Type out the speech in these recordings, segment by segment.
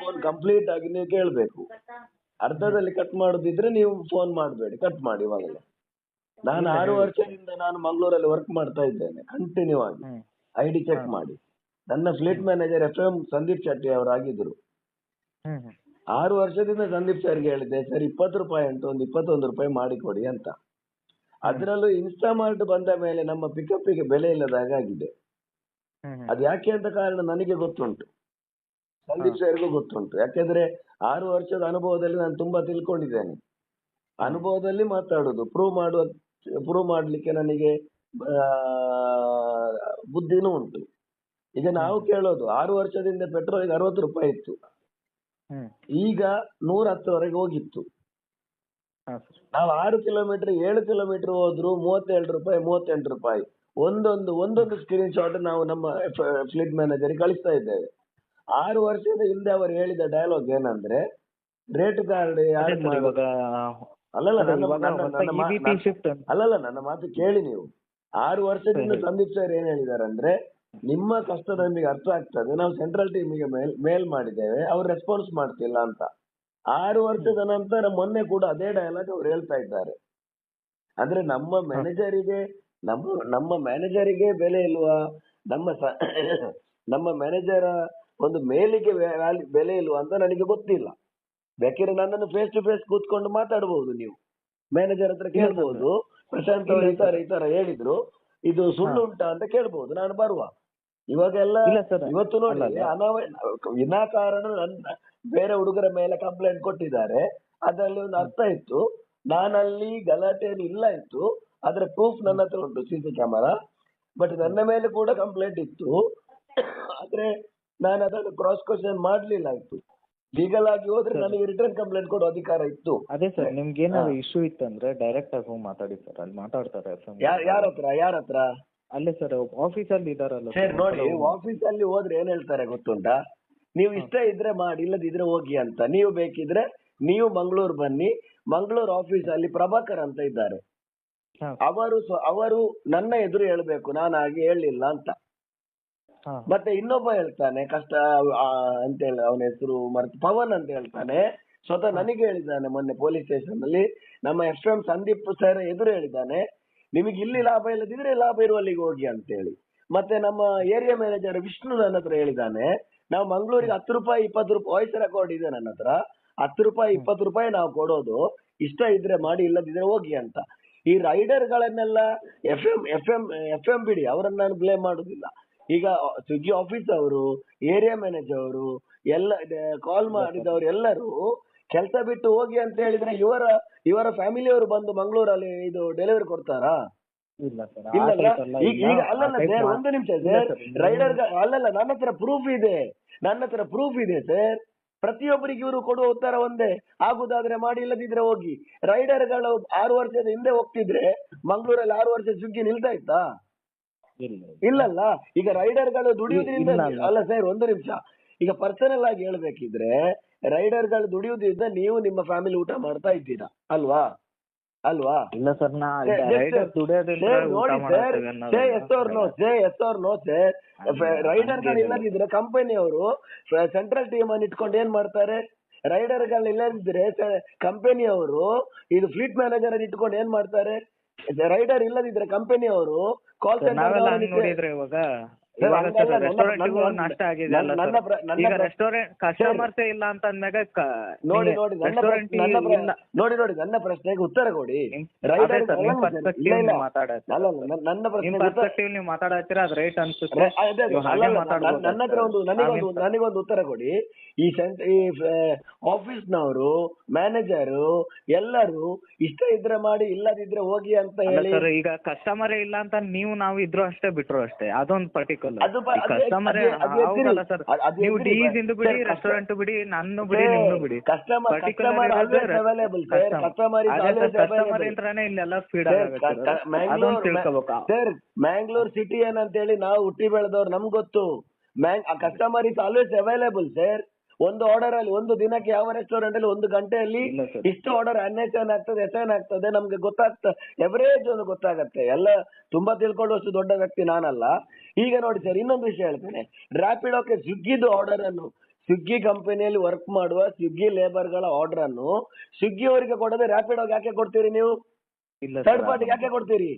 Phone complete ಆಗಿ ನೀವು ಕೇಳಬೇಕು. ಅರ್ಧದಲ್ಲಿ ಕಟ್ ಮಾಡುದಿದ್ರೆ ನೀವು ಫೋನ್ ಮಾಡಬೇಡಿ ಕಟ್ ಮಾಡಿ ಇವಾಗಲೇ ನಾನು ಆರು ವರ್ಷದಿಂದ ನಾನು ಮಂಗಳೂರಲ್ಲಿ ವರ್ಕ್ ಮಾಡ್ತಾ ಇದ್ದೇನೆ ಕಂಟಿನ್ಯೂ ಆಗಿ. ಐ ಡಿ ಚೆಕ್ ಮಾಡಿ. ನನ್ನ fleet manager F M Sandeep Shetty ಅವರಾಗಿದ್ರು ಆರು ವರ್ಷದಿಂದ ಸಂದೀಪ್ ಸರ್ಗೆ ಹೇಳಿದ್ದೆ ಸರ್ ಇಪ್ಪತ್ತು ರೂಪಾಯಿ ಉಂಟು ಒಂದು ಇಪ್ಪತ್ತೊಂದು ರೂಪಾಯಿ ಮಾಡಿಕೊಡಿ ಅಂತ. ಅದರಲ್ಲೂ ಇನ್ಸ್ಟಾಮಾರ್ಟ್ ಬಂದ ಮೇಲೆ ನಮ್ಮ ಪಿಕಪ್ಪಿಗೆ ಬೆಲೆ ಇಲ್ಲದ ಹಾಗಾಗಿದೆ ಅದು ಯಾಕೆ ಅಂತ ಕಾರಣ ನನಗೆ ಗೊತ್ತುಂಟು. ಸಂದೀಪ್ ಸರ್ಗೂ ಗೊತ್ತುಂಟು. ಯಾಕೆಂದ್ರೆ ಆರು ವರ್ಷದ ಅನುಭವದಲ್ಲಿ ನಾನು ತುಂಬಾ ತಿಳ್ಕೊಂಡಿದ್ದೇನೆ. ಅನುಭವದಲ್ಲಿ ಮಾತಾಡುದು ಪ್ರೂವ್ ಮಾಡುವ ಪ್ರೂವ್ ಮಾಡ್ಲಿಕ್ಕೆ ನನಗೆ ಬುದ್ಧಿನೂ ಉಂಟು. ಈಗ ನಾವು ಕೇಳೋದು ಆರು ವರ್ಷದಿಂದ ಈಗ ಅರವತ್ತು ರೂಪಾಯಿ ಇತ್ತು. ಈಗ ನೂರ ಹತ್ತರವರೆಗೆ ಹೋಗಿತ್ತು. ನಾವು ಆರು ಕಿಲೋಮೀಟರ್ ಏಳು ಕಿಲೋಮೀಟರ್ ಹೋದ್ರು ಮೂವತ್ತೆರಡು ರೂಪಾಯಿ ಮೂವತ್ತೆಂಟು ರೂಪಾಯಿ. ಒಂದೊಂದು ಒಂದೊಂದು ಸ್ಕ್ರೀನ್ ಶಾಟ್ ನಾವು ನಮ್ಮ ಫ್ಲೀಟ್ ಮ್ಯಾನೇಜರ್ ಕಳಿಸ್ತಾ ಇದ್ದೇವೆ. ಆರು ವರ್ಷದ ಹಿಂದೆ ಅವರು ಹೇಳಿದ ಡೈಲಾಗ್ ಏನಂದ್ರೆ ರೇಟ್ ಕಾರ್ಡ್ ಯಾರು ಇವಾಗ ಅಲ್ಲಲ್ಲ ನನ್ನ- ಇವಾಗ ನನ್ನ- ಹೊಸದಾಗಿ ನನ್ನ ಮಾ- EVP ನನ್ನ- ಶಿಫ್ಟ್ ಅಲ್ಲಲ್ಲ ನನ್ನ ಮಾತು ಕೇಳಿ ನೀವು. ಆರು ವರ್ಷದಿಂದ. ಸಂದೀಪ್ ಸರ್ ಏನ್ ಹೇಳಿದ್ದಾರೆ ಅಂದ್ರೆ ನಿಮ್ಮ ಕಷ್ಟ ನಮಗೆ ಅರ್ಥ ಆಗ್ತದೆ. ನಾವು ಸೆಂಟ್ರಲ್ ಟೀಮಿಗೆ ಮೇಲ್ ಮೇಲ್ ಮಾಡಿದ್ದೇವೆ ಅವ್ರು ರೆಸ್ಪಾನ್ಸ್ ಮಾಡ್ತಿಲ್ಲ ಅಂತ. ಆರು ವರ್ಷದ ನಂತರ ಮೊನ್ನೆ ಕೂಡ ಅದೇ ಡೈಲಾಗ್ ಅವ್ರು ಹೇಳ್ತಾ ಇದ್ದಾರೆ. ಅಂದ್ರೆ ನಮ್ಮ ಮ್ಯಾನೇಜರಿಗೆ ನಮ್ಮ ನಮ್ಮ ಮ್ಯಾನೇಜರಿಗೆ ಬೆಲೆ ಇಲ್ವಾ? ನಮ್ಮ ಸ- ನಮ್ಮ ಮ್ಯಾನೇಜರ ಒಂದು ಮೇಲಿಗೆ ಬೆಲೆ ಇಲ್ವಾ ಅಂತ ನನಗೆ ಗೊತ್ತಿಲ್ಲ. ಬೇಕಿದ್ರೆ ನನ್ನನ್ನು ಫೇಸ್ ಟು ಫೇಸ್ ಕೂತ್ಕೊಂಡು ಮಾತಾಡಬಹುದು ನೀವು. ಮ್ಯಾನೇಜರ್ ಹತ್ರ ಕೇಳ್ಬಹುದು ಪ್ರಶಾಂತ್ ಅವರು ಈ ತರ ಈ ತರ ಹೇಳಿದ್ರು. ಇದು ಸುಳ್ಳು ಉಂಟಾ ಅಂತ ಕೇಳ್ಬಹುದು ನಾನು ಬರುವ. ಇವಾಗ ಎಲ್ಲ ಇವತ್ತು ನೋಡಿ. ಅನಾವ ವಿನಾಕಾರಣ ನನ್ನ ಬೇರೆ ಹುಡುಗರ ಮೇಲೆ ಕಂಪ್ಲೇಂಟ್ ಕೊಟ್ಟಿದ್ದಾರೆ. ಅದರಲ್ಲಿ ಒಂದು ಅರ್ಥ ಇತ್ತು. ನಾನಲ್ಲಿ ಗಲಾಟೆ ಇಲ್ಲ ಇತ್ತು. ಅದರ ಪ್ರೂಫ್ ನನ್ನ ಹತ್ರ ಉಂಟು ಸಿ ಸಿ ಕ್ಯಾಮರಾ ಬಟ್ ನನ್ನ ಮೇಲೆ ಕೂಡ ಕಂಪ್ಲೇಂಟ್ ಇತ್ತು. ಆದ್ರೆ ನಾನು ಅದನ್ನು ಕ್ರಾಸ್ ಕ್ವಶನ್ ಮಾಡ್ಲಿಲ್ಲ ಆಯ್ತು. ಲೀಗಲ್ ಆಗಿ ಹೋದ್ರೆ ನನಗೆ ರಿಟರ್ನ್ ಕಂಪ್ಲೇಂಟ್ ಕೊಡೋ ಅಧಿಕಾರ ಇತ್ತು. ಅದೇ ಸರ್ ನಿಮ್ಗೆ ಏನಾದ್ರು ಇಶ್ಯೂ ಇತ್ತಂದ್ರೆ ಡೈರೆಕ್ಟ್ ಆಗಿ ಹೋಗಿ ಮಾತಾಡಿ ಸರ್ ಅಲ್ಲಿ ಮಾತಾಡ್ತಾರೆ ಯಾರ ಯಾರ ಹತ್ರ ಯಾರ ಹತ್ರ? ಅಲ್ಲೇ ಸರ್ ಆಫೀಸಲ್ಲಿ ಇದಾರಲ್ಲ ಸರ್ ನೋಡಿ ಆಫೀಸ್ ಅಲ್ಲಿ ಹೋದ್ರೆ ಏನ್ ಹೇಳ್ತಾರೆ ಗೊತ್ತುಂಟಾ? ನೀವು ಇಷ್ಟ ಇದ್ರೆ ಮಾಡಿ ಇಲ್ಲದಿದ್ರೆ ಹೋಗಿ ಅಂತ. ನೀವು ಬೇಕಿದ್ರೆ ನೀವು ಮಂಗಳೂರು ಬನ್ನಿ. ಮಂಗಳೂರು ಆಫೀಸ್ ಅಲ್ಲಿ ಪ್ರಭಾಕರ್ ಅಂತ ಇದ್ದಾರೆ. ಹಾ. ಅವರು ಸ್ವ- ಅವರು ನನ್ನ ಎದುರು ಹೇಳ್ಬೇಕು ನಾನು ಹಾಗೆ ಹೇಳಲಿಲ್ಲ ಅಂತ. ಹಾ. ಮತ್ತೆ ಇನ್ನೊಬ್ಬ ಹೇಳ್ತಾನೆ ಕಷ್ಟ ಆ, ಅಂತ ಹೇಳಿ ಅವನ ಹೆಸರು ಮರ್ತು ಪವನ್ ಅಂತ ಹೇಳ್ತಾನೆ. ಸ್ವತಃ ನನಗೆ ಹೇಳಿದ್ದಾನೆ ಮೊನ್ನೆ ಪೊಲೀಸ್ ಸ್ಟೇಷನ್ ಅಲ್ಲಿ ನಮ್ಮ ಎಫ್ ಎಂ ಸಂದೀಪ್ ಸರ್ ಎದುರು ಹೇಳಿದ್ದಾನೆ ನಿಮಗೆ ಇಲ್ಲಿ ಲಾಭ ಇಲ್ಲದಿದ್ರೆ ಲಾಭ ಇರುವ ಅಲ್ಲಿಗೆ ಹೋಗಿ ಅಂತ ಹೇಳಿ. ಮತ್ತೆ ನಮ್ಮ ಏರಿಯಾ ಮ್ಯಾನೇಜರ್ ವಿಷ್ಣು ನನ್ನ ಹತ್ರ ಹೇಳಿದ್ದಾನೆ ನಾವು ಮಂಗಳೂರಿಗೆ ಹತ್ತು ರೂಪಾಯಿ ಇಪ್ಪತ್ತು ರೂಪಾಯಿ ವಾಯ್ಸ್ ರೆಕಾರ್ಡ್ ಇದೆ ನನ್ನ ಹತ್ರ ಹತ್ತು ರೂಪಾಯಿ ಇಪ್ಪತ್ತು ರೂಪಾಯಿ ನಾವು ಕೊಡೋದು ಇಷ್ಟ ಇದ್ರೆ ಮಾಡಿ ಇಲ್ಲದಿದ್ರೆ ಹೋಗಿ ಅಂತ. ಈ rider ಗಳನ್ನೆಲ್ಲ F M F M F M ಬಿಡಿ ಅವರನ್ನ ನಾನು ಬ್ಲೇಮ್ ಮಾಡುದಿಲ್ಲ. ಈಗ ಸ್ವಿಗ್ಗಿ ಆಫೀಸ್ ಅವರು ಏರಿಯಾ ಮ್ಯಾನೇಜರ್ ಅವರು ಎಲ್ಲ ಕಾಲ್ ಮಾಡಿದವರು ಎಲ್ಲರೂ ಕೆಲಸ ಬಿಟ್ಟು ಹೋಗಿ ಅಂತ ಹೇಳಿದ್ರೆ ಇವರ ಇವರ ಫ್ಯಾಮಿಲಿಯವರು ಬಂದು ಮಂಗಳೂರಲ್ಲಿ ಇದು ಡೆಲಿವರಿ ಕೊಡ್ತಾರಾ? ಇಲ್ಲ ಸರ್ ಈಗ ಅಲ್ಲಲ್ಲ ಸರ್ ಒಂದು ನಿಮಿಷ ಸರ್ ರೈಡರ್ ಅಲ್ಲಲ್ಲ ನನ್ನ ಹತ್ರ ಪ್ರೂಫ್ ಇದೆ. ನನ್ನ ಹತ್ರ ಪ್ರೂಫ್ ಇದೆ ಸರ್ ಪ್ರತಿಯೊಬ್ಬರಿಗೆ ಇವರು ಕೊಡುವ ಉತ್ತರ ಒಂದೇ. ಆಗುದಾದ್ರೆ ಮಾಡಿ ಇಲ್ಲದಿದ್ರೆ ಹೋಗಿ. ರೈಡರ್ಗಳು ಆರು ವರ್ಷದ ಹಿಂದೆ ಹೋಗ್ತಿದ್ರೆ ಮಂಗಳೂರಲ್ಲಿ ಆರು ವರ್ಷ ಸುಗ್ಗಿ ನಿಲ್ತಾ ಇತ್ತಾ? ಇಲ್ಲಲ್ಲ ಈಗ ರೈಡರ್ಗಳು ದುಡಿಯುವುದರಿಂದ ಇಲ್ಲ, ಇಲ್ಲ. ಅಲ್ಲ ಸರ್ ಒಂದು ನಿಮಿಷ. ಈಗ ಪರ್ಸನಲ್ ಆಗಿ ಹೇಳ್ಬೇಕಿದ್ರೆ ರೈಡರ್ಗಳು ದುಡಿಯುವುದರಿಂದ ನೀವು ನಿಮ್ಮ ಫ್ಯಾಮಿಲಿ ಊಟ ಮಾಡ್ತಾ ಇದ್ದೀರಾ? ಅಲ್ವಾ? ಅಲ್ವಾ? ಇಲ್ಲ ಸರ್ ನಾ ರೈಡರ್ ಅವ್ರ ಅವ್ರ ರೈಡರ್ಗಳು ಇಲ್ಲದಿದ್ರೆ ಕಂಪನಿಯವರು ಸೆಂಟ್ರಲ್ ಟೀಮ್ ಅನ್ನು ಇಟ್ಕೊಂಡು ಏನ್ ಮಾಡ್ತಾರೆ? ರೈಡರ್ಗಳು ಇಲ್ಲದಿದ್ರೆ ಕಂಪನಿಯವರು ಇದು ಫ್ಲೀಟ್ ಮ್ಯಾನೇಜರ್ ಅನ್ನು ಇಟ್ಕೊಂಡು ಏನ್ ಮಾಡ್ತಾರೆ? ರೈಡರ್ ಇಲ್ಲದಿದ್ರೆ ಕಂಪನಿಯವರು ಕಾಲ್ ನಾವೆಲ್ಲ ಹಂಗ್ ನೋಡಿದ್ರೆ ಇವಾಗ ರೆಸ್ಟೋರೆಂಟ್ಗೂ ನಷ್ಟ ಆಗಿದೆ ಅಲ್ಲ ಸರ್. ಈಗ ರೆಸ್ಟೋರೆಂಟ್ ಕಸ್ಟಮರ್ಸ್ ಇಲ್ಲ ಅಂತ ಅಂದ್ಮ್ಯಾಗ ನೋಡಿ ನೋಡಿ ನನ್ನ ರೆಸ್ಟೋರೆಂಟ್ ನೋಡಿ ನೋಡಿ ಪ್ರಶ್ನೆಗೆ ಉತ್ತರ ಕೊಡಿ. ನನ್ನ- ನೀವು ಮಾತಾಡತ್ತೀರಾ ಅದು ರೈಟ್ ಅನ್ಸುತ್ತೆ. ನನ್ನ ಹತ್ರ ಒಂದು. ನನಗೊಂದು ನನಗೊಂದು ಉತ್ತರ ಕೊಡಿ. ಈ ಸೆಂಟ್ ಈ ಆಫೀಸ್ನವರು ಮ್ಯಾನೇಜರು ಎಲ್ಲರೂ ಇಷ್ಟ ಇದ್ರೆ ಮಾಡಿ ಇಲ್ಲದಿದ್ರೆ ಹೋಗಿ ಅಂತ ಹೇಳಿ. ಈಗ ಕಸ್ಟಮರ್ ಇಲ್ಲ ಅಂತ ನೀವು ನಾವು ಇದ್ರು ಅಷ್ಟೇ ಬಿಟ್ರು ಅಷ್ಟೇ. ಅದೊಂದು ಪರ್ಟಿಕ್ಯುಲರ್ ಕಸ್ಟಮರೇ. ಹೌದಲ್ಲ ಸರ್. ನೀವು. ಡೀಸ್ ಇಂದು ಬಿಡಿ ರೆಸ್ಟೋರೆಂಟ್ ಬಿಡಿ ನನ್ನ ಬಿಡಿ ನಿಮ್ನು ಬಿಡಿ. Customer customer always available customer customer available ಇಲ್ಲೆಲ್ಲ ಫೀಡ್ ಅದೊಂದು ತಿಳ್ಕೊಬೇಕು. ಸರ್ ಮ್ಯಾಂಗ್ಳೂರ್ ಸಿಟಿ ಏನಂತೇಳಿ ನಾವು ಹುಟ್ಟಿ ಬೆಳೆದವ್ರು ನಮ್ಗೆ ಗೊತ್ತು. ಮ್ಯಾಂಗ್ customer is always available sir ಒಂದು ಆರ್ಡರ್ ಅಲ್ಲಿ ಒಂದು ದಿನಕ್ಕೆ ಯಾವ ರೆಸ್ಟೋರೆಂಟ್ ಅಲ್ಲಿ ಒಂದು ಗಂಟೆಯಲ್ಲಿ ಇಲ್ಲ ಇಷ್ಟು ಆರ್ಡರ್ ಅನ್ಎಚನ್ ಆಗ್ತದೆ ಎಸನ್ ಆಗ್ತದೆ ನಮ್ಗೆ ಗೊತ್ತಾಗ್ತದೆ ಎವರೇಜ್ ಒಂದು ಗೊತ್ತಾಗತ್ತೆ. ಎಲ್ಲ ತುಂಬಾ ತಿಳ್ಕೊಳ್ಳುವಷ್ಟು ದೊಡ್ಡ ವ್ಯಕ್ತಿ ನಾನಲ್ಲ. ಈಗ ನೋಡಿ ಸರ್ ಇನ್ನೊಂದು ವಿಷಯ ಹೇಳ್ತೇನೆ. ರ್ಯಾಪಿಡೋಕ್ಕೆ ಸ್ವಿಗ್ಗಿದು ಆರ್ಡರ್ ಅನ್ನು ಸ್ವಿಗ್ಗಿ ಕಂಪನಿಯಲ್ಲಿ ವರ್ಕ್ ಮಾಡುವ ಸ್ವಿಗ್ಗಿ ಲೇಬರ್ಗಳ ಆರ್ಡರ್ ಅನ್ನು ಸ್ವಿಗ್ಗಿ ಅವರಿಗೆ ಕೊಡದೆ ಆಗಿ ಯಾಕೆ ಕೊಡ್ತೀರಿ ನೀವು? ಇಲ್ಲ ಥರ್ಡ್ ಪಾರ್ಟಿಗೆ ಯಾಕೆ ಕೊಡ್ತೀರಿ?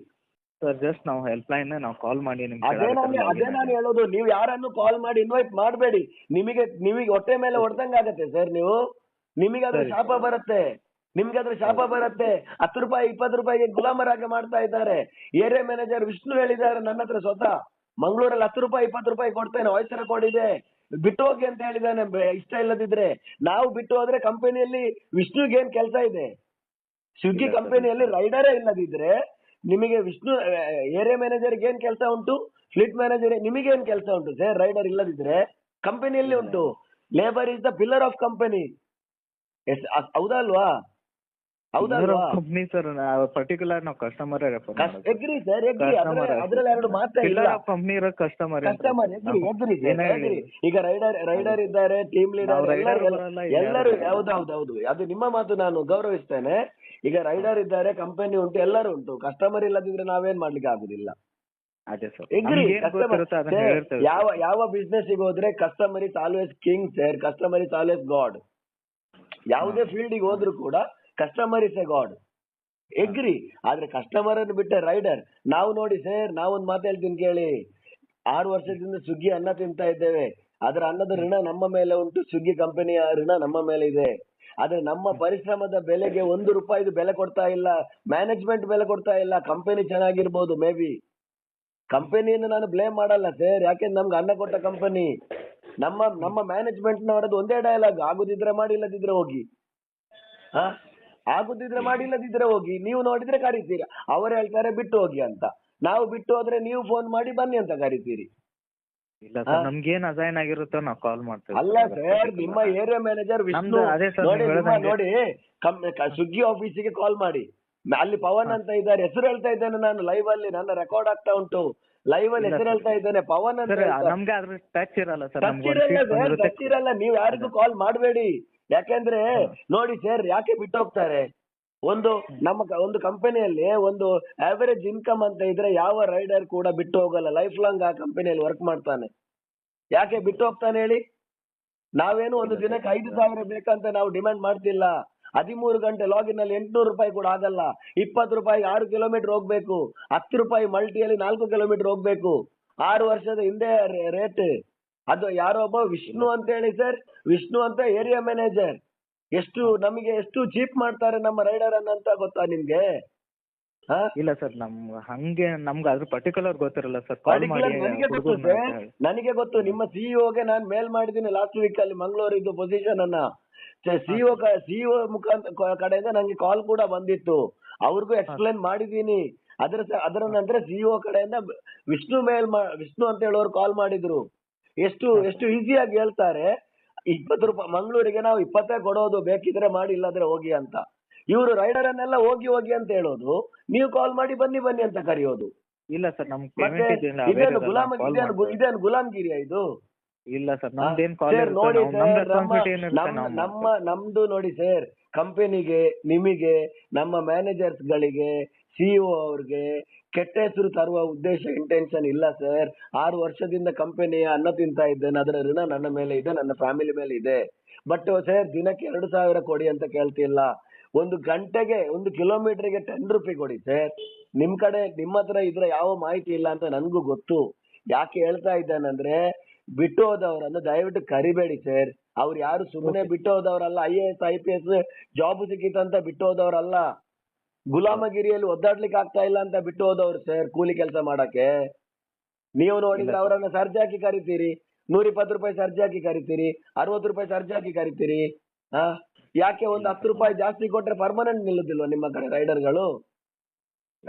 ಸರ್ ಜಸ್ಟ್ ನಾವು ಹೆಲ್ಪ್ ಲೈನ್ ನಾವು ಕಾಲ್ ಮಾಡಿ ನಿಮ್ಗೆ ಅದೇ ನಾನು ಅದೇ ನಾನು ಹೇಳೋದು ನೀವು ಯಾರನ್ನು ಕಾಲ್ ಮಾಡಿ ಇನ್ವೈಟ್ ಮಾಡಬೇಡಿ. ನಿಮಗೆ ನಿಮಗೆ ಹೊಟ್ಟೆ ಮೇಲೆ ಹೊಡೆದಂಗ ಆಗತ್ತೆ ಸರ್ ನೀವು. ನಿಮಗೆ ಅದ್ರ. ಶಾಪ ಬರುತ್ತೆ. ನಿಮ್ಗೆ ಅದ್ರ ಶಾಪ ಬರುತ್ತೆ. ಹತ್ತು ರೂಪಾಯಿ ಇಪ್ಪತ್ತು ರೂಪಾಯಿಗೆ ಗುಲಾಮರಾಗಿ ಮಾಡ್ತಾ ಇದ್ದಾರೆ. ಏರಿಯಾ ಮ್ಯಾನೇಜರ್ ವಿಷ್ಣು ಹೇಳಿದ್ದಾರೆ ನನ್ನ ಹತ್ರ ಸ್ವತಃ. ಮಂಗಳೂರಲ್ಲಿ ಹತ್ತು ರೂಪಾಯಿ ಇಪ್ಪತ್ತು ರೂಪಾಯಿ ಕೊಡ್ತೇನೆ ವಾಯ್ಸ್ ರೆಕಾರ್ಡ್ ಇದೆ. ಬಿಟ್ಟು ಹೋಗಿ ಅಂತ ಹೇಳಿದಾನೆ ಬೆ- ಇಷ್ಟ ಇಲ್ಲದಿದ್ರೆ. ನಾವು ಬಿಟ್ಟು ಹೋದ್ರೆ ಕಂಪನಿಯಲ್ಲಿ ವಿಷ್ಣುಗೆ ಏನ್ ಕೆಲಸ ಇದೆ? ಸ್ವಿಗ್ಗಿ. ಕಂಪನಿಯಲ್ಲಿ ರೈಡರೇ ಇಲ್ಲದಿದ್ರೆ ನಿಮಗೆ ವಿಷ್ಣು ಏರಿಯಾ ಮ್ಯಾನೇಜರ್ಗೆ ಏನ್ ಕೆಲಸ ಉಂಟು? ಫ್ಲೀಟ್ ಮ್ಯಾನೇಜರ್ ನಿಮಗೆ ಏನ್ ಕೆಲಸ ಉಂಟು? ಸರ್ ರೈಡರ್ ಇಲ್ಲದಿದ್ರೆ ಕಂಪನಿಯಲ್ಲಿ ಉಂಟು. Labour is the pillar of company yes ಹೌದಾ ಅಲ್ವಾ ಕಂಪ್ನಿ ಸರ್ ಪರ್ಟಿಕ್ಯುಲರ್ ನಾವು customer refer agree sir agree ಅದ್ರಲ್ಲಿ ಎರಡು ಮಾತೇ ಇಲ್ಲ. ಪಿಲ್ಲರ್ ಆಫ್ ಕಂಪ್ನಿ ಇರೋ ಕಸ್ಟಮರ್ ಕಸ್ಟಮರ್ ಎಗ್ರಿ ಎಗ್ರಿ ಏನೇ ಈಗ ರೈಡರ್ ರೈಡರ್ ಇದ್ದಾರೆ ಟೀಮ್ ಲೀಡರ್ ಎಲ್ಲರೂ ಹೌದೌದು ಹೌದು ಹೌದು ಹೌದು ಅದು ನಿಮ್ಮ ಮಾತು ನಾನು ಗೌರವಿಸ್ತೇನೆ. ಈಗ ರೈಡರ್ ಇದ್ದಾರೆ ಕಂಪನಿ ಉಂಟು ಎಲ್ಲರೂ ಉಂಟು. ಕಸ್ಟಮರ್ ಇಲ್ಲದಿದ್ರೆ ನಾವೇನ್ ಮಾಡ್ಲಿಕ್ಕೆ ಆಗುದಿಲ್ಲ. ಅದೇ ಸರ್ ಯಾವ ಯಾವ ಬಿಸ್ನೆಸ್ ಹೋದ್ರೆ customer is always king sir customer is always god ಯಾವುದೇ ಫೀಲ್ಡಿಗೆ ಹೋದ್ರು ಕೂಡ customer is a god agree ಆದ್ರೆ ಕಸ್ಟಮರ್ ಅನ್ನು ಬಿಟ್ಟ ರೈಡರ್ ನಾವು ನೋಡಿ ಸರ್ ನಾವೊಂದು ಮಾತು ಹೇಳ್ತೀನಿ ಕೇಳಿ. ಆರು ವರ್ಷದಿಂದ ಸುಗ್ಗಿ ಅನ್ನ ತಿಂತಾ ಇದ್ದೇವೆ. ಅದರ ಅನ್ನದ ಋಣ ನಮ್ಮ ಮೇಲೆ ಉಂಟು. ಸುಗ್ಗಿ ಕಂಪನಿಯ ಋಣ ನಮ್ಮ ಮೇಲೆ ಇದೆ. ಆದ್ರೆ ನಮ್ಮ ಪರಿಶ್ರಮದ ಬೆಲೆಗೆ ಒಂದು ರೂಪಾಯಿದು ಬೆಲೆ ಕೊಡ್ತಾ ಇಲ್ಲ. ಮ್ಯಾನೇಜ್ಮೆಂಟ್ ಬೆಲೆ ಕೊಡ್ತಾ ಇಲ್ಲ. ಕಂಪನಿ ಚೆನ್ನಾಗಿರ್ಬೋದು ಮೇ ಬಿ ಕಂಪನಿಯನ್ನು ನಾನು ಬ್ಲೇಮ್ ಮಾಡಲ್ಲ ಸರ್ ಯಾಕೆಂದ್ರೆ ನಮ್ಗೆ ಅನ್ನ ಕೊಟ್ಟ ಕಂಪನಿ ನಮ್ಮ ನಮ್ಮ ಮ್ಯಾನೇಜ್ಮೆಂಟ್ ನೋಡೋದು ಒಂದೇ ಡೈಲಾಗ್ ಆಗುದಿದ್ರೆ ಮಾಡಿ, ಇಲ್ಲದಿದ್ರೆ ಹೋಗಿ. ಹಾ? ಆಗುದಿದ್ರೆ ಮಾಡಿ, ಇಲ್ಲದಿದ್ರೆ ಹೋಗಿ. ನೀವು ನೋಡಿದ್ರೆ ಕರೀತೀರಿ. ಅವರು ಹೇಳ್ತಾರೆ, ಬಿಟ್ಟು ಹೋಗಿ ಅಂತ. ನಾವು ಬಿಟ್ಟು ಹೋದ್ರೆ ನೀವು ಫೋನ್ ಮಾಡಿ, ಬನ್ನಿ ಅಂತ ಕರಿತೀರಿ. ಇಲ್ಲ ಸರ್ ನಮ್ಗೆ ಏನ್ ಅಸೈನ್ ಆಗಿರುತ್ತೋ ನಾವು ಕಾಲ್ ಮಾಡ್ತೇವೆ ಅಲ್ಲ ಸರ್ ನಿಮ್ಮ ಏರಿಯಾ ಮ್ಯಾನೇಜರ್ ವಿಷ್ಣು ನಮ್ದು ಅದೇ ಸರ್ ನೋಡಿ ನೀವು ನಿಮ್ಮ ಹೇಳ್ದಂಗೆ. ನೋಡಿ ಸುಗ್ಗಿ ಕ- ಸ್ವಿಗ್ಗಿ ಆಫೀಸಿಗೆ ಕಾಲ್ ಮಾಡಿ. ಅಲ್ಲಿ ಪವನ್ ಅಂತ ಇದ್ದಾರೆ ಹೆಸರು ಹೇಳ್ತಾ ಇದ್ದೇನೆ ನಾನು ಲೈವ್ ಅಲ್ಲಿ ನನ್ನ ರೆಕಾರ್ಡ್ ಆಗ್ತಾ ಉಂಟು. ಲೈವ್ ಅಲ್ಲಿ ಇಲ್ಲ ಹೆಸರು. ಹೇಳ್ತಾ ಇದ್ದೇನೆ ಪವನ್ ಅಂತ ಸರ್ ಹೇಳ್ತಾ- ನಮ್ಗೆ ಅದ್ರ ಟಚ್ ಇರಲ್ಲ ಸರ್ ನಮ್ಗೆ ಇರಲ್ಲ ಇರಲ್ಲ ನೀವು ಯಾರಿಗೂ ಕಾಲ್ ಮಾಡಬೇಡಿ. ಯಾಕೆಂದ್ರೆ ನೋಡಿ ಸರ್ ಯಾಕೆ ಬಿಟ್ಟು ಹೋಗ್ತಾರೆ ಒಂದು ನಮ್ಮ ಒಂದು ಕಂಪನಿಯಲ್ಲಿ ಒಂದು ಆವರೇಜ್ ಇನ್ಕಮ್ ಅಂತ ಇದ್ರೆ ಯಾವ ರೈಡರ್ ಕೂಡ ಬಿಟ್ಟು ಹೋಗಲ್ಲ. ಲೈಫ್ ಲಾಂಗ್ ಆ ಕಂಪನಿಯಲ್ಲಿ ವರ್ಕ್ ಮಾಡ್ತಾನೆ. ಯಾಕೆ ಬಿಟ್ಟು ಹೋಗ್ತಾನೆ ಹೇಳಿ? ನಾವೇನು ಒಂದು ದಿನಕ್ಕೆ ಐದು ಸಾವಿರ ಬೇಕಂತ ನಾವು ಡಿಮ್ಯಾಂಡ್ ಮಾಡ್ತಿಲ್ಲ. ಹದಿಮೂರು ಗಂಟೆ ಲಾಗಿನ್ ಅಲ್ಲಿ ಎಂಟ್ನೂರು ರೂಪಾಯಿ ಕೂಡ ಆಗಲ್ಲ. ಇಪ್ಪತ್ತು ರೂಪಾಯಿ ಆರು ಕಿಲೋಮೀಟರ್ ಹೋಗ್ಬೇಕು. ಹತ್ತು ರೂಪಾಯಿ ಮಲ್ಟಿಯಲ್ಲಿ ನಾಲ್ಕು ಕಿಲೋಮೀಟರ್ ಹೋಗ್ಬೇಕು. ಆರು ವರ್ಷದ ಹಿಂದೆ ರೇಟ್ ಅದು ಯಾರೋ ಒಬ್ಬ ವಿಷ್ಣು ಅಂತ ಹೇಳಿ ಸರ್ ವಿಷ್ಣು ಅಂತ ಏರಿಯಾ ಮ್ಯಾನೇಜರ್ ಎಷ್ಟು ನಮಗೆ ಎಷ್ಟು ಚೀಪ್ ಮಾಡ್ತಾರೆ ನಮ್ಮ ರೈಡರ್ ಅನ್ನಂತ ಗೊತ್ತಾ ನಿಮ್ಗೆ? ಹಾ? ಇಲ್ಲ ಸರ್ ನಮ್ಗೆ ಹಂಗೆ ನಮ್ಗೆ ಅದ್ರ ಪರ್ಟಿಕ್ಯುಲರ್ ಗೊತ್ತಿರಲ್ಲ ಸರ್. ಕಾಲ್ ಮಾಡಿ ನನಗೆ ಗೊತ್ತು ಹುಡುಗರ್ನ ಸರ್. ಹೇಳಿ. ನನಗೆ ಗೊತ್ತು ನಿಮ್ಮ ಸಿಇಒಗೆ ನಾನು ಮೇಲ್ ಮಾಡಿದ್ದೀನಿ ಲಾಸ್ಟ್ ವೀಕ್ ಅಲ್ಲಿ ಮಂಗಳೂರಿದ್ದು ಪೊಸಿಷನ್ ಅನ್ನ. ಸಿಇಒ ಸಿಇಒ ಮುಖಾಂತರ ಕಡೆಯಿಂದ ನಂಗೆ ಕಾಲ್ ಕೂಡ ಬಂದಿತ್ತು. ಅವ್ರಿಗೂ ಎಕ್ಸ್ಪ್ಲೇನ್ ಮಾಡಿದ್ದೀನಿ. ಅದರ ಅದರ ನಂತರ ಸಿಇಒ ಕಡೆಯಿಂದ ವಿಷ್ಣು ಮೇಲ್ ವಿಷ್ಣು ಅಂತ ಹೇಳೋರು ಕಾಲ್ ಮಾಡಿದ್ರು. ಎಷ್ಟು ಎಷ್ಟು ಈಸಿಯಾಗಿ ಹೇಳ್ತಾರೆ. ಇಪ್ಪತ್ತು ರೂಪಾಯಿ ಮಂಗಳೂರಿಗೆ ನಾವು ಇಪ್ಪತ್ತೇ ಕೊಡೋದು ಬೇಕಿದ್ರೆ ಮಾಡಿ ಇಲ್ಲಾದ್ರೆ ಹೋಗಿ ಅಂತ. ಇವರು ರೈಡರ್ ಅನ್ನೆಲ್ಲ ಹೋಗಿ ಹೋಗಿ ಅಂತ ಹೇಳೋದು ನೀವು ಕಾಲ್ ಮಾಡಿ ಬನ್ನಿ ಬನ್ನಿ ಅಂತ ಕರೆಯೋದು. ಇಲ್ಲ ಸರ್ ನಮ್ ಮತ್ತೆ ಇದೇನು ಗುಲಾಮ್ ಇದೇನು ಗು- ಇದೇನು ಗುಲಾಮ್ಗಿರಿಯಾ ಇದು? ಇಲ್ಲ ಸರ್ ನಮ್ದೇನ್ ಸರ್ ನೋಡಿ ಸರ್ ನಮ್ಮ ನಮ್ಮ ನಮ್ದು ನೋಡಿ ಸರ್ ಕಂಪನಿಗೆ ನಿಮಗೆ ನಮ್ಮ ಮ್ಯಾನೇಜರ್ಸ್ ಗಳಿಗೆ ಸಿಇಒ ಅವ್ರಿಗೆ ಕೆಟ್ಟ ಹೆಸರು ತರುವ ಉದ್ದೇಶ ಇಂಟೆನ್ಷನ್ ಇಲ್ಲ ಸರ್ ಆರು ವರ್ಷದಿಂದ ಕಂಪನಿಯ ಅನ್ನ ತಿಂತಾ ಇದ್ದೇನೆ. ಅದರ ಋಣ ನನ್ನ ಮೇಲೆ ಇದೆ ನನ್ನ ಫ್ಯಾಮಿಲಿ ಮೇಲೆ ಇದೆ. ಬಟ್ ಸರ್ ದಿನಕ್ಕೆ ಎರಡು ಸಾವಿರ ಕೊಡಿ ಅಂತ ಕೇಳ್ತಿಲ್ಲ. ಒಂದು ಗಂಟೆಗೆ ಒಂದು ಕಿಲೋಮೀಟರ್ಗೆ ಟೆನ್ ರುಪಿ ಕೊಡಿ ಸರ್ ನಿಮ್ ಕಡೆ ನಿಮ್ಮ ಹತ್ರ ಇದ್ರೆ ಯಾವ ಮಾಹಿತಿ ಇಲ್ಲ ಅಂತ ನನಗೂ ಗೊತ್ತು. ಯಾಕೆ ಹೇಳ್ತಾ ಇದ್ದಾನಂದ್ರೆ ಬಿಟ್ಟು ಹೋದವರನ್ನು ದಯವಿಟ್ಟು ಕರಿಬೇಡಿ ಸರ್ ಅವ್ರು ಯಾರು ಸುಮ್ಮನೆ ಬಿಟ್ಟು ಹೋದವರಲ್ಲ I A S I P S job ಸಿಕ್ಕಿತಂತ ಬಿಟ್ಟು ಹೋದವರಲ್ಲ ಗುಲಾಮಗಿರಿಯಲ್ಲಿ ಒದ್ದಾಡ್ಲಿಕ್ಕೆ ಆಗ್ತಾ ಇಲ್ಲ ಅಂತ ಬಿಟ್ಟು ಹೋದವ್ರು ಸರ್ ಕೂಲಿ ಕೆಲಸ ಮಾಡಕ್ಕೆ. ನೀವು ನೋಡಿದ್ರೆ. ಅವರನ್ನ ಸರ್ಜಿ ಹಾಕಿ ಕರಿತೀರಿ. ನೂರ ಇಪ್ಪತ್ತು ರೂಪಾಯಿ ಸರ್ಜಿ ಹಾಕಿ ಕರಿತೀರಿ. ಅರವತ್ತು ರೂಪಾಯಿ ಸರ್ಜಿ ಹಾಕಿ ಕರಿತೀರಿ. ಹಾ ಯಾಕೆ ಒಂದು ಹತ್ತು ರೂಪಾಯಿ ಜಾಸ್ತಿ ಕೊಟ್ರೆ ಪರ್ಮನೆಂಟ್ ನಿಲ್ಲುದಿಲ್ವಾ ನಿಮ್ಮ ಕಡೆ ರೈಡರ್ಗಳು?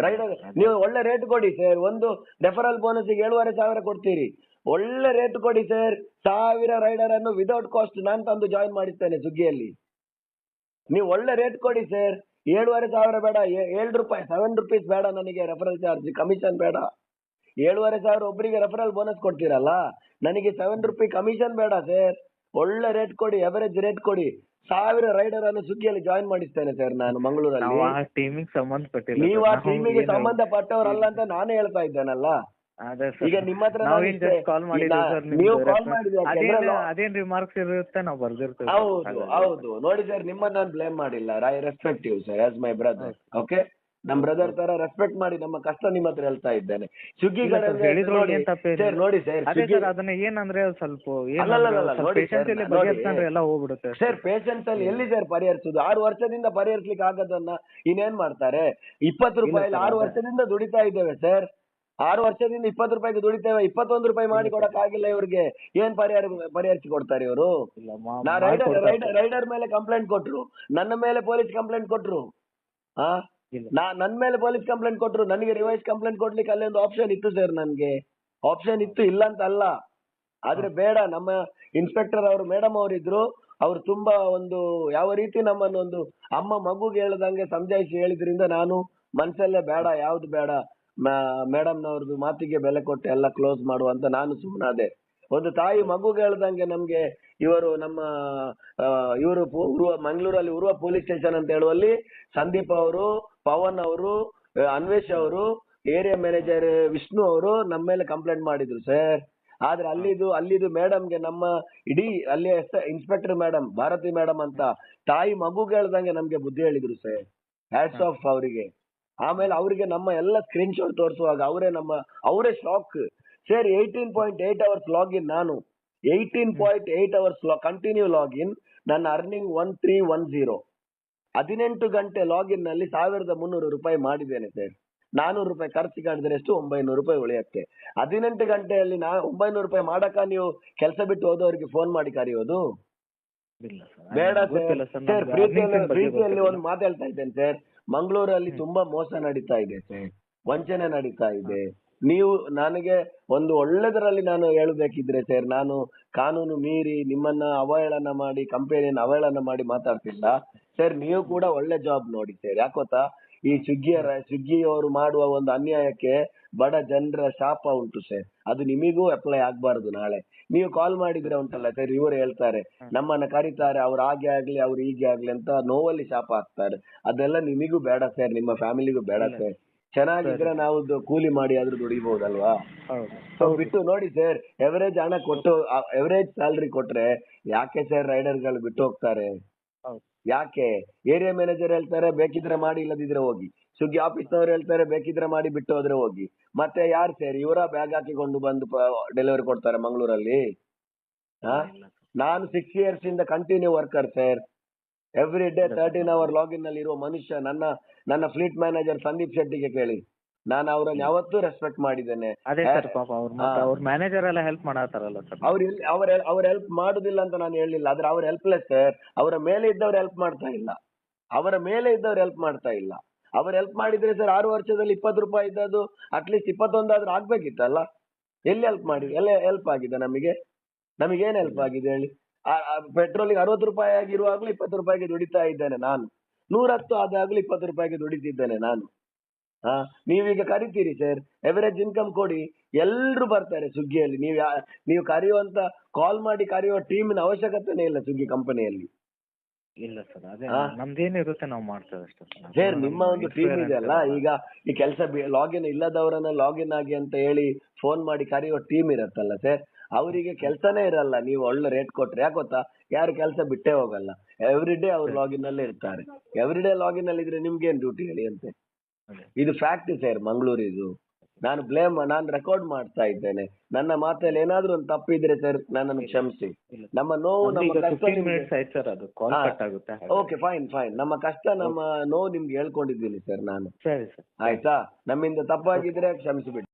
ರೈಡರ್ ನೀವು ಒಳ್ಳೆ ರೇಟ್ ಕೊಡಿ ಸರ್. ಒಂದು ರೆಫರಲ್ ಬೋನಸ್ ಏಳುವರೆ ಸಾವಿರ ಕೊಡ್ತೀರಿ. ಒಳ್ಳೆ ರೇಟ್ ಕೊಡಿ ಸರ್. ಸಾವಿರ ರೈಡರ್ ಅನ್ನು ವಿದೌಟ್ ಕಾಸ್ಟ್ ನಾನು ತಂದು ಜಾಯಿನ್ ಮಾಡಿಸ್ತೇನೆ ಸುಗ್ಗಿಯಲ್ಲಿ ನೀವು ಒಳ್ಳೆ ರೇಟ್ ಕೊಡಿ ಸರ್. ಏಳುವರೆ ಸಾವಿರ ಬೇಡ ಏಳು ರೂಪಾಯಿ ಸೆವೆನ್ ರುಪೀಸ್ ಬೇಡ ನನಗೆ ರೆಫರಲ್ ಚಾರ್ಜ್ ಕಮಿಷನ್ ಬೇಡ. ಏಳುವರೆ ಸಾವಿರ ಒಬ್ಬರಿಗೆ ರೆಫರಲ್ ಬೋನಸ್ ಕೊಡ್ತೀರಲ್ಲ? ನನಗೆ ಸೆವೆನ್ ರುಪಿ ಕಮಿಷನ್ ಬೇಡ ಸರ್ ಒಳ್ಳೆ ರೇಟ್ ಕೊಡಿ ಎವರೇಜ್ ರೇಟ್ ಕೊಡಿ. ಸಾವಿರ ರೈಡರ್ ಅನ್ನು ಸುಗ್ಗಿಯಲ್ಲಿ ಜಾಯಿನ್ ಮಾಡಿಸ್ತೇನೆ ಸರ್ ನಾನು ಮಂಗಳೂರಲ್ಲಿ. ನೀವು ಆ ಟೀಮಿಗೆ ಸಂಬಂಧಪಟ್ಟವರಲ್ಲ ಅಂತ ನಾನೇ ಹೇಳ್ತಾ ಇದ್ದೇನಲ್ಲ? ಈಗ ನಿಮ್ಮ ಹತ್ರ ನಾವೇನ್ ಜಸ್ಟ್ ಕಾಲ್ ಯಾಕೆಂದ್ರೆ ಅದೇನ್ ರಿಮಾರ್ಕ್ಸ್ ಇರುತ್ತೆ ನಾವು ಬರ್ದಿರ್ತೀವಿ ಹೌದು ಹೌದು. ನೋಡಿ ಸರ್ ನಿಮ್ಮನ್ನ ನಾನು ಬ್ಲೇಮ್ ಮಾಡಿಲ್ಲ. I respect you sir as my brother okay ನಮ್ ಬ್ರದರ್ ತರ ರೆಸ್ಪೆಕ್ಟ್ ಮಾಡಿ ನಮ್ಮ ಕಷ್ಟ ನಿಮ್ಮ ಹತ್ರ ಹೇಳ್ತಾ ಇದ್ದೇನೆ. ಸ್ವಿಗ್ಗಿ. ಸರ್ ನೋಡಿ ಸರ್ ಅದೇ ಸರ್ ಅದನ್ನ ಏನಂದ್ರೆ ಸ್ವಲ್ಪ ಎಲ್ಲ ಹೋಗ್ಬಿಡುತ್ತೆ ಸರ್ ಪೇಷನ್ಸ್ ಅಲ್ಲಿ ಎಲ್ಲಿ ಸರ್ ಪರಿಹರಿಸುದು? ಆರು ವರ್ಷದಿಂದ ಪರಿಹರಿಸ್ಲಿಕ್ಕೆ ಆಗದನ್ನ ಇನ್ನೇನ್ ಮಾಡ್ತಾರೆ? ಇಪ್ಪತ್ತು ರೂಪಾಯಿ ಆರು ವರ್ಷದಿಂದ ದುಡಿತಾ ಇದ್ದೇವೆ ಸರ್ ಆರು ವರ್ಷದಿಂದ ಇಪ್ಪತ್ತು ರೂಪಾಯಿಗೆ ದುಡಿತೇವೆ ಇಪ್ಪತ್ತೊಂದು ರೂಪಾಯಿ ಮಾಡಿ ಕೊಡಕ್ ಆಗಿಲ್ಲ ಇವ್ರಿಗೆ. ಏನ್ ಪರಿಹಾರ ಪರಿಹರಿಸಿ ಕೊಡ್ತಾರೆ ಇವರು? ನಾ ರೈಡರ್ ರೈಡರ್ ಮೇಲೆ ಕಂಪ್ಲೇಂಟ್ ಕೊಟ್ರು. ನನ್ನ ಮೇಲೆ ಪೊಲೀಸ್ ಕಂಪ್ಲೇಂಟ್ ಕೊಟ್ರು. ಹಾ. ನಾ ನನ್ನ ಮೇಲೆ ಪೊಲೀಸ್ ಕಂಪ್ಲೇಂಟ್ ಕೊಟ್ರು. ನನಗೆ ರಿವೈಸ್ ಕಂಪ್ಲೇಂಟ್ ಕೊಡ್ಲಿಕ್ಕೆ ಅಲ್ಲಿ ಒಂದು ಆಪ್ಷನ್ ಇತ್ತು ಸರ್ ನನ್ಗೆ. ಆಪ್ಷನ್ ಇತ್ತು ಇಲ್ಲ ಅಂತ ಅಲ್ಲ ಆದ್ರೆ ಬೇಡ ನಮ್ಮ ಇನ್ಸ್ಪೆಕ್ಟರ್ ಅವರು ಮೇಡಮ್ ಅವರಿದ್ರು. ಅವ್ರು ತುಂಬಾ ಒಂದು ಯಾವ ರೀತಿ ನಮ್ಮನ್ನೊಂದು ಅಮ್ಮ ಮಗುಗೆ ಹೇಳ್ದಂಗೆ ಸಮಜಾಯಿಸಿ ಹೇಳಿದ್ರಿಂದ ನಾನು ಮನ್ಸಲ್ಲೇ ಬೇಡ ಯಾವ್ದು ಬೇಡ. ಮೇಡಮ್ನವ್ರದ್ದು ಮಾತಿಗೆ ಬೆಲೆ ಕೊಟ್ಟು ಎಲ್ಲ ಕ್ಲೋಸ್ ಮಾಡುವಂತ ನಾನು ಸುಮ್ಮನಾದೆ ಒಂದು ತಾಯಿ ಮಗು ಹೇಳ್ದಂಗೆ ನಮ್ಗೆ ಇವರು ನಮ್ಮ ಇವರು ಉರುವ ಮಂಗಳೂರಲ್ಲಿ ಉರುವ ಪೊಲೀಸ್ ಸ್ಟೇಷನ್ ಅಂತ ಹೇಳುವಲ್ಲಿ ಸಂದೀಪ್ ಅವರು, ಪವನ್ ಅವರು ಅನ್ವೇಷ್ ಅವರು ಏರಿಯಾ ಮ್ಯಾನೇಜರ್ ವಿಷ್ಣು ಅವರು ನಮ್ಮ ಮೇಲೆ ಕಂಪ್ಲೇಂಟ್ ಮಾಡಿದ್ರು ಸರ್ ಆದ್ರೆ ಅಲ್ಲಿದು ಅಲ್ಲಿದು ಮೇಡಮ್ಗೆ ನಮ್ಮ ಇಡೀ, ಅಲ್ಲಿ ಇನ್ಸ್ಪೆಕ್ಟರ್ ಮೇಡಮ್, ಭಾರತಿ ಮೇಡಮ್ ಅಂತ ತಾಯಿ ಮಗು ಹೇಳ್ದಂಗೆ ನಮ್ಗೆ ಬುದ್ಧಿ ಹೇಳಿದ್ರು ಸರ್ ಹ್ಯಾಟ್ಸ್ ಆಫ್ ಅವರಿಗೆ. ಆಮೇಲೆ ಅವರಿಗೆ ನಮ್ಮ ಎಲ್ಲ ಸ್ಕ್ರೀನ್ ಶಾಟ್ ತೋರಿಸುವಾಗ ಅವರೇ ನಮ್ಮ ಅವರೇ shock sir eighteen point eight hours login ನಾನು. Eighteen point eight hours continue login ನನ್ನ earning one three one zero ಹದಿನೆಂಟು ಗಂಟೆ ಲಾಗಿನ್ನಲ್ಲಿ ಸಾವಿರದ ಮುನ್ನೂರು ರೂಪಾಯಿ ಮಾಡಿದ್ದೇನೆ ಸರ್. ನಾನೂರು ರೂಪಾಯಿ ಖರ್ಚು ಕಾಣಿದ್ರೆ ಎಷ್ಟು? ಒಂಬೈನೂರು ರೂಪಾಯಿ ಉಳಿಯುತ್ತೆ. ಹದಿನೆಂಟು ಗಂಟೆಯಲ್ಲಿ ನಾ ಒಂಬೈನೂರು ರೂಪಾಯಿ ಮಾಡಕ ನೀವು ಕೆಲಸ ಬಿಟ್ಟು ಹೋದವರಿಗೆ ಫೋನ್ ಮಾಡಿ ಕರೆಯೋದು? ಬೇಡ ಸರ್. ಪ್ರೀತಿಯಲ್ಲಿ ಪ್ರೀತಿಯಲ್ಲಿ. ಒಂದು ಮಾತಾಡ್ತಾ ಇದ್ದೇನೆ ಸರ್. ಮಂಗಳೂರಲ್ಲಿ ತುಂಬಾ ಮೋಸ ನಡೀತಾ ಇದೆ ಸರ್ ವಂಚನೆ ನಡೀತಾ ಇದೆ. ನೀವು ನನಗೆ ಒಂದು ಒಳ್ಳೆದರಲ್ಲಿ ನಾನು ಹೇಳಬೇಕಿದ್ರೆ ಸರ್ ನಾನು ಕಾನೂನು ಮೀರಿ ನಿಮ್ಮನ್ನ ಅವಹೇಳನ ಮಾಡಿ ಕಂಪನಿಯನ್ನು ಅವಹೇಳನ ಮಾಡಿ ಮಾತಾಡ್ತಿಲ್ಲ. ಸರ್ ನೀವು ಕೂಡ ಒಳ್ಳೆ ಜಾಬ್ ನೋಡಿ ಸರ್ ಯಾಕೊತ್ತಾ ಈ ಸ್ವಿಗ್ಗಿಯರ ಸುಗ್ಗಿಯವರು ಮಾಡುವ ಒಂದು ಅನ್ಯಾಯಕ್ಕೆ ಬಡ ಜನರ ಶಾಪ ಉಂಟು ಸರ್. ಅದು ನಿಮಿಗೂ ಅಪ್ಲೈ ಆಗ್ಬಾರ್ದು ನಾಳೆ. ನೀವು ಕಾಲ್ ಮಾಡಿದ್ರೆ ಉಂಟಲ್ಲ ಸರ್ ಇವರು ಹೇಳ್ತಾರೆ. ನಮ್ಮನ್ನ ಕರೀತಾರೆ ಅವ್ರು ಹಾಗೆ ಆಗ್ಲಿ ಅವ್ರು ಹೀಗೆ ಆಗ್ಲಿ ಅಂತ ನೋವಲ್ಲಿ ಶಾಪ ಹಾಕ್ತಾರೆ. ಅದೆಲ್ಲ ನಿಮಿಗೂ ಬೇಡ ಸರ್ ನಿಮ್ಮ ಫ್ಯಾಮಿಲಿಗೂ ಬೇಡ. ಸರ್. ಚೆನ್ನಾಗಿದ್ರೆ ನಾವು ಕೂಲಿ ಮಾಡಿ ಆದ್ರೂ ದುಡಿಬಹುದಲ್ವಾ? ಹೌದು. ಸೊ ಬಿಟ್ಟು ನೋಡಿ ಸರ್ ಎವರೇಜ್ ಹಣ ಕೊಟ್ಟು ಎವರೇಜ್ ಸ್ಯಾಲ್ರಿ ಕೊಟ್ರೆ ಯಾಕೆ ಸರ್ ರೈಡರ್ಗಳು ಬಿಟ್ಟು ಹೋಗ್ತಾರೆ? ಯಾಕೆ? ಏರಿಯಾ ಮ್ಯಾನೇಜರ್ ಹೇಳ್ತಾರೆ ಬೇಕಿದ್ರೆ ಮಾಡಿ ಇಲ್ಲದಿದ್ರೆ ಹೋಗಿ. ಸ್ವಿಗ್ಗಿ ಆಫೀಸ್ನವ್ರು ಹೇಳ್ತಾರೆ ಬೇಕಿದ್ರೆ ಮಾಡಿ ಬಿಟ್ಟು ಹೋದ್ರೆ ಹೋಗಿ. ಮತ್ತೆ ಯಾರು ಸೇರಿ? ಇವರ ಬ್ಯಾಗ್ ಹಾಕಿಕೊಂಡು ಬಂದು ಡೆಲಿವರಿ ಕೊಡ್ತಾರೆ ಮಂಗಳೂರಲ್ಲಿ? ಹಾ? ನಾನು ಸಿಕ್ಸ್ ಇಯರ್ಸ್ ಇಂದ continue worker sir every day thirteen hour ಲಾಗಿನ್ನಲ್ಲಿ ಇರುವ ಮನುಷ್ಯ ನನ್ನ ನನ್ನ ಫ್ಲೀಟ್ ಮ್ಯಾನೇಜರ್ ಸಂದೀಪ್ ಶೆಟ್ಟಿಗೆ ಕೇಳಿ. ನಾನು ಅವರನ್ನು ಯಾವತ್ತೂ ರೆಸ್ಪೆಕ್ಟ್ ಮಾಡಿದ್ದೇನೆ. ಅದೇ ಸರ್ ಪಾಪ ಅವ್ರ ಮ್ಯಾನೇಜರ್ ಎಲ್ಲ ಹೆಲ್ಪ್ ಮಾಡತ್ತಾರಲ್ಲ ಸರ್. ಅವ್ರು ಅವ್ರ ಅವ್ರ ಹೆಲ್ಪ್ ಮಾಡುದಿಲ್ಲ ಅಂತ ನಾನು ಹೇಳಿಲ್ಲ ಆದ್ರೆ ಅವ್ರ ಹೆಲ್ಪ್ಲೆಸ್ ಸರ್. ಅವರ ಮೇಲೆ ಇದ್ದವ್ರು ಹೆಲ್ಪ್ ಮಾಡ್ತಾ ಇಲ್ಲ. ಅವರ ಮೇಲೆ ಇದ್ದವ್ರು ಹೆಲ್ಪ್ ಮಾಡ್ತಾ ಇಲ್ಲ. ಅವ್ರು ಹೆಲ್ಪ್ ಮಾಡಿದ್ರೆ ಸರ್ ಆರು ವರ್ಷದಲ್ಲಿ ಇಪ್ಪತ್ತು ರೂಪಾಯಿ ಇದ್ದದ್ದು ಅಟ್ಲೀಸ್ಟ್ ಇಪ್ಪತ್ತೊಂದಾದ್ರೂ ಆಗ್ಬೇಕಿತ್ತಲ್ಲ ಎಲ್ಲಿ ಹೆಲ್ಪ್ ಮಾಡಿ ಎಲ್ಲ ಹೆಲ್ಪ್ ಆಗಿದೆ ನಮಗೆ? ನಮಗೆ ಏನ್ ಹೆಲ್ಪ್ ಆಗಿದೆ ಹೇಳಿ? ಪೆಟ್ರೋಲಿಗೆ ಅರವತ್ತು ರೂಪಾಯಿ ಆಗಿರುವಾಗ್ಲೂ ಇಪ್ಪತ್ತು ರೂಪಾಯಿಗೆ ದುಡಿತಾ ಇದ್ದೇನೆ ನಾನು. ನೂರತ್ತು ಆದಾಗ್ಲೂ ಇಪ್ಪತ್ತು ರೂಪಾಯಿಗೆ ದುಡಿತಿದ್ದೇನೆ ನಾನು. ನೀವೀಗ ಕರಿತೀರಿ ಸರ್ ಎವರೇಜ್ ಇನ್ಕಮ್ ಕೊಡಿ. ಎಲ್ರು ಬರ್ತಾರೆ ಸುಗ್ಗಿಯಲ್ಲಿ ನೀವು ನೀವು ಕರೆಯುವಂತ ಕಾಲ್ ಮಾಡಿ ಕರೆಯುವ ಟೀಮಿನ ಅವಶ್ಯಕತೆನೇ ಇಲ್ಲ ಸುಗ್ಗಿ ಕಂಪನಿಯಲ್ಲಿ ಇಲ್ಲ ಸರ್ ಅದೇ. ನಮ್ದೇನಿರುತ್ತೆ ನಾವು ಮಾಡ್ತೇವೆ ಅಷ್ಟೇ ಸರ್ ನಿಮ್ಮ ಒಂದು ಟೀಮ್ ಇದೆ ಅಲ್ಲ ಈಗ ಈ ಕೆಲಸ ಲಾಗಿನ್ ಇಲ್ಲದವರನ್ನ ಲಾಗಿನ್ ಆಗಿ ಅಂತ ಹೇಳಿ ಫೋನ್ ಮಾಡಿ ಕರೆಯುವ ಟೀಮ್ ಇರತ್ತಲ್ಲ ಸರ್ ಅವರಿಗೆ ಕೆಲಸನೇ ಇರಲ್ಲ. ನೀವು ಒಳ್ಳೆ ರೇಟ್ ಕೊಟ್ರೆ ಯಾಕೆ ಗೊತ್ತಾ? ಯಾರು ಕೆಲಸ ಬಿಟ್ಟೇ ಹೋಗಲ್ಲ. ಎವ್ರಿ ಡೇ ಅವ್ರು ಲಾಗಿನ್ ಅಲ್ಲೇ ಇರ್ತಾರೆ. ಎವ್ರಿ ಡೇ ಲಾಗಿನ್ ಅಲ್ಲಿ ಇದ್ರೆ ನಿಮ್ಗೆ ಏನ್ ಡ್ಯೂಟಿ ಹೇಳಿ ಅಂತೆ. ಇದು ಫ್ಯಾಕ್ಟ್ ಸರ್ ಮಂಗಳೂರಿದು. ನಾನು ಬ್ಲೇಮ್ ನಾನು ರೆಕಾರ್ಡ್ ಮಾಡ್ತಾ ಇದ್ದೇನೆ. ನನ್ನ ಮಾತಲ್ಲಿ ಏನಾದ್ರು ಒಂದು ತಪ್ಪಿದ್ರೆ ಸರ್ ನನ್ನನ್ನು ಕ್ಷಮಿಸಿ. ನಮ್ಮ ನೋವು ನಮ್ಮ ಕಷ್ಟ ಸರ್ ಅದು ಕಾಲ್ ಕಟ್ ಆಗುತ್ತೆ. ಓಕೆ ಫೈನ್ ಫೈನ್ ನಮ್ಮ ಕಷ್ಟ ನಮ್ಮ ನೋವು ನಿಮ್ಗೆ ಹೇಳ್ಕೊಂಡಿದ್ದೀನಿ ಸರ್ ನಾನು. ಸರಿ ಸರ್ ಆಯ್ತಾ? ನಮ್ಮಿಂದ ತಪ್ಪಾಗಿದ್ರೆ ಕ್ಷಮಿಸಿಬಿಡಿ.